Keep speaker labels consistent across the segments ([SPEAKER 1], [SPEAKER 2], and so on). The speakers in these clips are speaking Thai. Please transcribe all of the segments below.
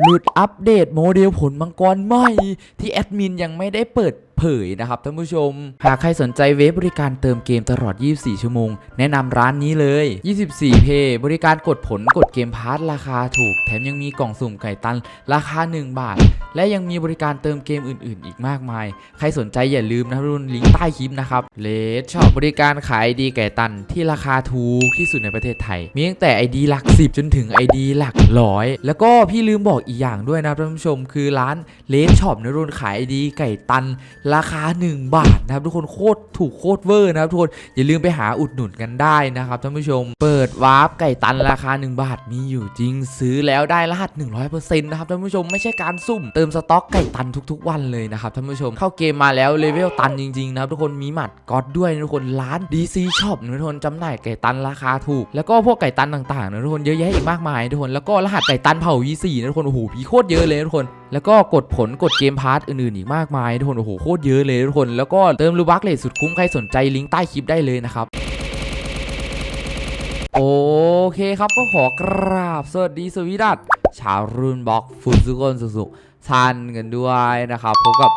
[SPEAKER 1] หลุดอัปเดตโมเดลผลมังกรใหม่ ที่แอดมินยังไม่ได้เปิด เผยนะครับท่านผู้ชม หากใครสนใจเว็บบริการเติมเกมตลอด 24 ชั่วโมง แนะนำร้านนี้เลย 24เพบริการกดผลกดเกมพาร์ทราคาถูก แถมยังมีกล่องสุ่มไก่ตัน ราคา 1 บาท และยังมีบริการเติมเกมอื่น ๆ อีกมากมาย ใครสนใจอย่าลืมนะครับทุกคนลิงก์ใต้คลิปนะครับเลดช็อปบริการขายไอดีไก่ตันที่ราคาถูกที่สุดในประเทศไทย มีตั้งแต่ไอดีหลัก 10 จนถึงไอดีหลักร้อยแล้วก็พี่ลืมบอกอีกอย่างด้วยนะท่านผู้ชม คือร้านเลดช็อปนะทุกคนขายไอดีไก่ตันราคา 1 บาทนะครับทุกคนโคตรถูกโคตรเวอร์นะครับทุกคนอย่าลืมไปหาอุดหนุนกันได้นะครับท่านผู้ชม เปิดวาร์ปไก่ตันราคา 1 บาทมีอยู่จริง ซื้อแล้วได้รหัส 100%นะครับท่านผู้ชมไม่ใช่การสุ่ม เติมสต็อกไก่ตันทุก ๆ วันเลยนะครับท่านผู้ชมเข้าเกมมาแล้วเลเวลตันจริงๆนะครับทุกคนมีหมัดก๊อตด้วยนะทุกคนร้าน DC Shop นะทุกคนจำหน่ายไก่ตันราคาถูก แล้วก็พวกไก่ตันต่างๆนะทุกคนเยอะแยะอีกมากมายนะทุกคนแล้วก็รหัสไก่ตันเผ่า V4 นะทุกคนโอ้โหพีโคตรเยอะเลยทุกคน แล้วก็กดผลกดเกมพาร์ทอื่นๆอีกมากมายทุกคนโอ้โหโคตรเยอะเลยทุกคนแล้วก็เติมรูบักเลทสุดคุ้มใครสนใจลิงก์ใต้คลิปได้เลยนะครับโอเคครับก็ขอกราบสวัสดีสวีดัตชาวรุ่นบล็อกฟุตซุกนสุขๆทันกันด้วยนะครับพบกับ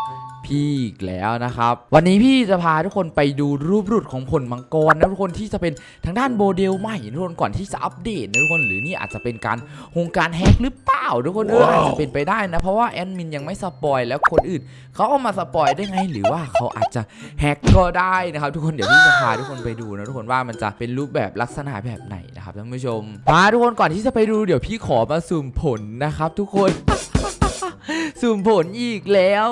[SPEAKER 1] พี่อีกแล้วนะครับ วันนี้พี่จะพาทุกคนไปดูรูปหลุดของผลมังกรนะทุกคนที่จะเป็นทางด้านโมเดลใหม่นะทุกคนก่อนที่จะอัปเดตนะทุกคนหรือนี่อาจจะเป็นการโครงการแฮกหรือเปล่าทุกคนเอออาจจะเป็นไปได้นะ เพราะว่าแอดมินยังไม่สปอยแล้วคนอื่นเขาเอามาสปอยได้ไงหรือว่าเขาอาจจะแฮกก็ได้นะครับ ทุกคนเดี๋ยวพี่จะพาทุกคนไปดูนะทุกคนว่ามันจะเป็นรูปแบบลักษณะแบบไหนนะครับท่านผู้ชมมาทุกคนก่อนที่จะไปดูเดี๋ยวพี่ขอมาสุ่มผลนะครับ ทุกคน สุ่มผลอีกแล้ว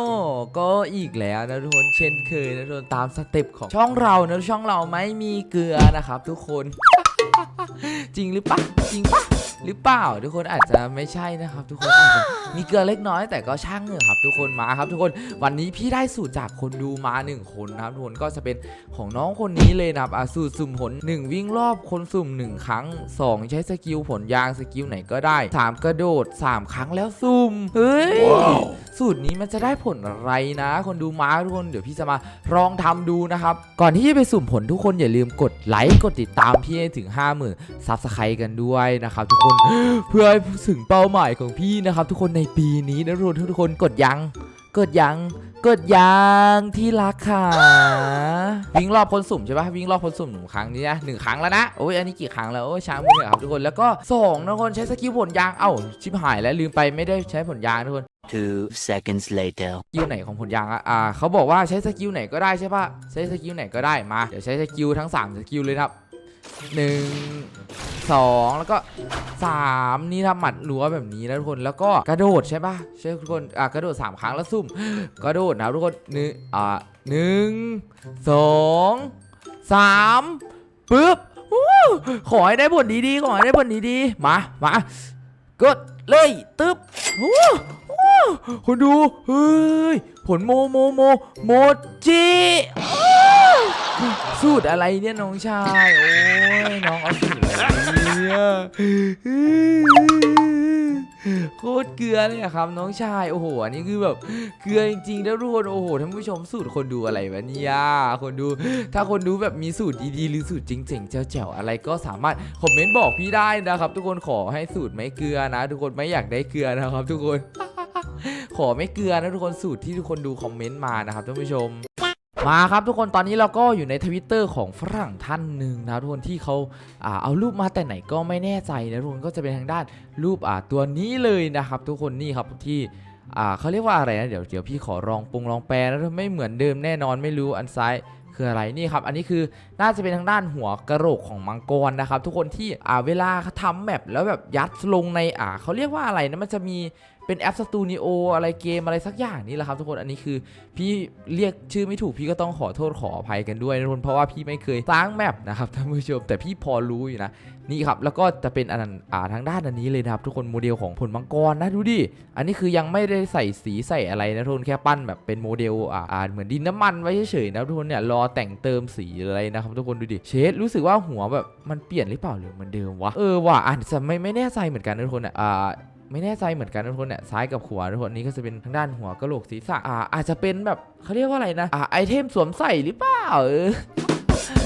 [SPEAKER 1] ก็อีกแล้วนะทุกคนเช่นเคยนะทุกคนตามสเต็ปของช่องเรานะช่องเราไม่มีเกลือนะครับทุกคน จริงหรือปะจริงปะ หรือเปล่าทุกคนอาจจะไม่ใช่นะครับ ทุกคนอาจจะมีเกลือเล็กน้อยแต่ก็ช่างเถอะครับ ทุกคนมาครับ ทุกคนวันนี้พี่ได้สูตรจากคนดูมาหนึ่งคนนะครับทุกคนก็จะเป็นของน้องคนนี้เลยนะครับอะสูตรสุ่มผล1วิ่งรอบคนสุ่ม1ครั้ง2ใช้สกิลผลยางสกิลไหนก็ได้3กระโดด3ครั้งแล้วสุ่มเฮ้ย สูตรนี้มันจะได้ผลอะไรนะ คนดูมาทุกคนเดี๋ยวพี่จะมาลองทำดูนะครับ ก่อนที่จะไปสุ่มผลทุกคนอย่าลืมกดไลค์กดติดตามพี่ให้ถึง 50,000ซับสไครต์กันด้วยนะครับทุกคนเพื่อให้ถึงเป้าหมายของพี่นะครับ ทุกคนในปีนี้นะทุกคนทุกคนกดยังกดยังกดยังที่รักค่ะวิ่งรอบคนสุ่มใช่ปะวิ่งรอบคนสุ่มหนึ่งครั้งนี้นะหนึ่งครั้งแล้วนะโอ้ยอันนี้กี่ครั้งแล้วโอ้ยช้างมือครับทุกคนแล้วก็สองนะทุกคนใช้สกิลผลยางเอ้าชิบหายแล้วลืมไปไม่ได้ใช้ผลยางทุกคน
[SPEAKER 2] Two seconds later.
[SPEAKER 1] สกิลไหนของผลยางอะอ่าเขาบอกว่าใช้สกิลไหนก็ได้ใช่ปะใช้สกิลไหนก็ได้มาเดี๋ยวใช้สกิลทั้ง3สกิลเลยนะครับ 1 2แล้วก็3นี่ทำหมัดรัวแบบนี้นะทุกคนแล้วก็กระโดดใช่ปะใช่ทุกคนอ่ากระโดด3ครั้งแล้วซุ่มกระโดดนะทุกคนหนึ่งอ่าหนึ่งสองสามปึ๊บขอให้ได้ผลดีๆขอให้ได้ผลดีๆมามากดเลยตึ๊บคุณดูเฮ้ยผลโมโมโมโมจิ สูตรอะไรเนี่ยน้องชาย โอ้ยน้องเอาสูตรอะไรเนี่ยโคตรเกลือเลยอะครับ น้องชายโอ้โหอันนี้คือแบบเกลือจริงๆแล้วทุกคนโอ้โหท่านผู้ชมสูตรคนดูอะไรวะเนี่ยคนดู ถ้าคนดูแบบมีสูตรดีๆหรือสูตรจริงๆแจ๋วๆอะไรก็สามารถคอมเมนต์บอกพี่ได้นะครับ ทุกคนขอให้สูตรไม่เกลือนะ ทุกคนไม่อยากได้เกลือนะครับ ทุกคนขอไม่เกลือนะทุกคนสูตรที่ทุกคนดูคอมเมนต์มานะครับท่านผู้ชม มาครับทุกคนตอนนี้เราก็อยู่ในทวิตเตอร์ของฝรั่งท่านหนึ่งนะทุกคนที่เขาอาเอารูปมาแต่ไหนก็ไม่แน่ใจนะทุกคนก็จะเป็นทางด้านรูปตัวนี้เลยนะครับ ทุกคนนี่ครับที่เขาเรียกว่าอะไรนะเดี๋ยวเดี๋ยวพี่ขอลองปรุงลองแปลนะไม่เหมือนเดิมแน่นอนไม่รู้อันซ้ายคืออะไรนี่ครับ อันนี้คือน่าจะเป็นทางด้านหัวกระโหลกของมังกรนะครับ ทุกคนที่อ่าเวลาเขาทำแมปแล้วแบบยัดลงในอ่าเขาเรียกว่าอะไรนะมันจะมี เป็นแอปสตูดิโออะไรเกมอะไรสักอย่างนี่แหละครับทุกคนอันนี้คือ พี่เรียกชื่อไม่ถูกพี่ก็ต้องขอโทษขออภัยกันด้วยนะทุกคนเพราะว่าพี่ไม่เคยสร้างแมปนะครับท่านผู้ชมแต่พี่พอรู้อยู่นะนี่ครับแล้วก็จะเป็นอันอ่าทางด้านอันนี้เลยนะครับทุกคนโมเดลของผลมังกรนะดูดิอันนี้คือยังไม่ได้ใส่สีใส่อะไรนะทุกคนแค่ปั้นแบบเป็นโมเดลอ่าอาเหมือนดินน้ำมันไว้เฉยๆนะทุกคนเนี่ยรอแต่งเติมสีอะไรนะครับทุกคนดูดิเชดรู้สึกว่าหัวแบบมันเปลี่ยนหรือเปล่าหรือเหมือนเดิมวะเออว่ะอ่านจะไม่ไม่แน่ใจเหมือนกันนะทุกคนอะอ่า ไม่แน่ใจเหมือนกันทุกคนเนี่ยซ้ายกับขวาทุกคนนี้ก็จะเป็นทางด้านหัวกะโหลกศีรษะอ่าอาจจะเป็นแบบเขาเรียกว่าอะไรนะอ่าไอเทมสวมใส่หรือเปล่าเออ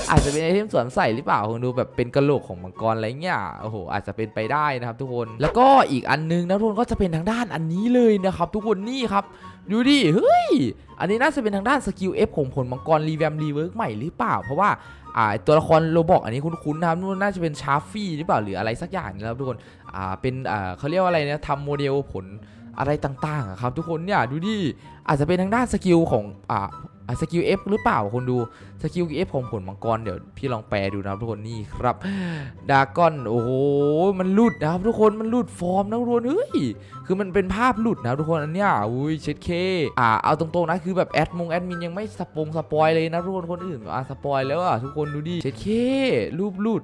[SPEAKER 1] อาจจะเป็นไอเทมสวมใส่หรือเปล่าคงดูแบบเป็นกระโหลกของมังกรอะไรเงี้ยโอ้โหอาจจะเป็นไปได้นะครับทุกคนแล้วก็อีกอันนึงนะทุกคนก็จะเป็นทางด้านอันนี้เลยนะครับทุกคนนี่ครับดูดิเฮ้ยอันนี้น่าจะเป็นทางด้านสกิล F ของผลมังกรรีแวมรีเวิร์กใหม่หรือเปล่า เพราะว่า่าตัวละครโรบอกอันนี้คุ้นๆนะครับนู่นน่าจะเป็นชาร์ฟี่หรือเปล่าหรืออะไรสักอย่างนี่นะครับทุกคนอ่าเป็นอ่าเขาเรียกว่าอะไรนะทำโมเดลผล อะไรต่างๆอะครับทุกคนเนี่ยดูดิอาจจะเป็นทางด้านสกิลของอ่าสกิล F หรือเปล่าคนดูสกิล F ของผลมังกรเดี๋ยวพี่ลองแปลดูนะครับทุกคนนี่ครับดากอนโอ้โหมันหลุดนะครับทุกคนมันหลุดฟอร์มนะทุกคนเฮ้ยคือมันเป็นภาพหลุดนะทุกคนอันเนี้ยอุ้ยเช็ดเคอ่าเอาตรงๆนะคือแบบแอดมงแอดมินยังไม่สปงสปอยเลยนะทุกคนคนอื่นอะสปอยแล้วอะทุกคนดูดิเช็ดเครูปหลุด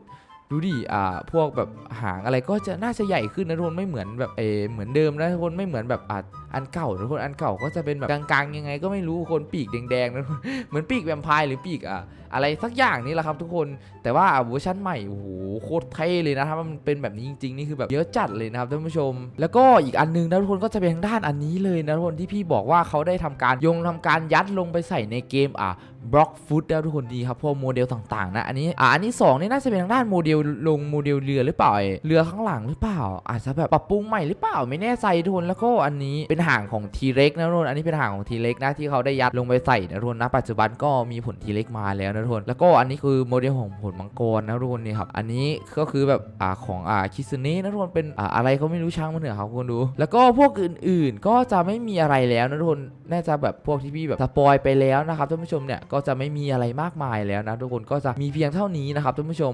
[SPEAKER 1] ดูดิ อ่า พวกแบบหางอะไรก็จะน่าจะใหญ่ขึ้นนะทุกคนไม่เหมือนแบบเอเหมือนเดิมนะทุกคนไม่เหมือนแบบอะ อันเก่าทุกคนอันเก่าก็จะเป็นแบบกลางๆยังไง ก็ไม่รู้คนปีกแดงๆนะทุกคนเหมือนปีกแวมไพร์หรือปีกอะอะไรสักอย่างนี่แหละครับทุกคนแต่ว่าเวอร์ชันใหม่โอ้โหโคตรเท่เลยนะครับมันเป็นแบบนี้จริงๆนี่คือแบบเยอะจัดเลยนะครับท่านผู้ชม แล้วก็อีกอันหนึงนะทุกคนก็จะเป็นทางด้านอันนี้เลยนะทุกคนที่พี่บอกว่าเขาได้ทำการยงทำการยัดลงไปใส่ในเกมอะบล็อกฟุตแล้วทุกคนดีครับพวกโมเดลต่างๆนะอันนี้อะอันนี้สองนี่น่าจะเป็นทางด้านโมเดลลงโมเดลเรือหรือเปล่าเรือข้างหลังหรือเปล่า อาจจะแบบปรับปรุงใหม่หรือเปล่าไม่แน่ใจทุกคนแล้วก็อันนี้เป็นหางของทีเล็กนะทุกคนอันนี้เป็นหางของทีเล็กนะที่เขาได้ยัดลงไปใส่นะทุกคนนะปัจจุบันก็มีผลทีเล็กมาแล้วนะทุกคนแล้วก็อันนี้คือโมเดลของผลมังกรนะทุกคนนี่ครับอันนี้ก็คือแบบอ่าของอ่าคิซึเนะนะทุกคนเป็นอ่าอะไรเขาไม่รู้ช่างมันเถอะครับทุกคนดู แล้วก็พวกอื่นๆ ก็จะไม่มีอะไรแล้วนะทุกคนน่าจะแบบพวกที่พี่แบบสปอยไปแล้วนะครับท่านผู้ชมเนี่ยก็จะไม่มีอะไรมากมายแล้วนะทุกคนก็จะมีเพียงเท่านี้นะครับท่านผู้ชม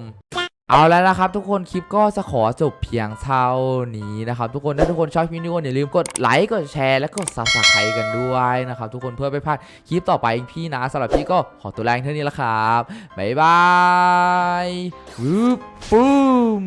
[SPEAKER 1] เอาแล้วนะครับทุกคนคลิปก็จะขอจบเพียงเท่านี้นะครับทุกคนถ้าทุกคนชอบคลิปนี้ก็อย่าลืมกดไลค์กดแชร์และกดซับสไครต์กันด้วยนะครับทุกคนเพื่อไม่พลาดคลิปต่อไปพี่นะสำหรับพี่ก็ขอตัวแรงเท่านี้ละครับบ๊ายบายวูบปุ้ม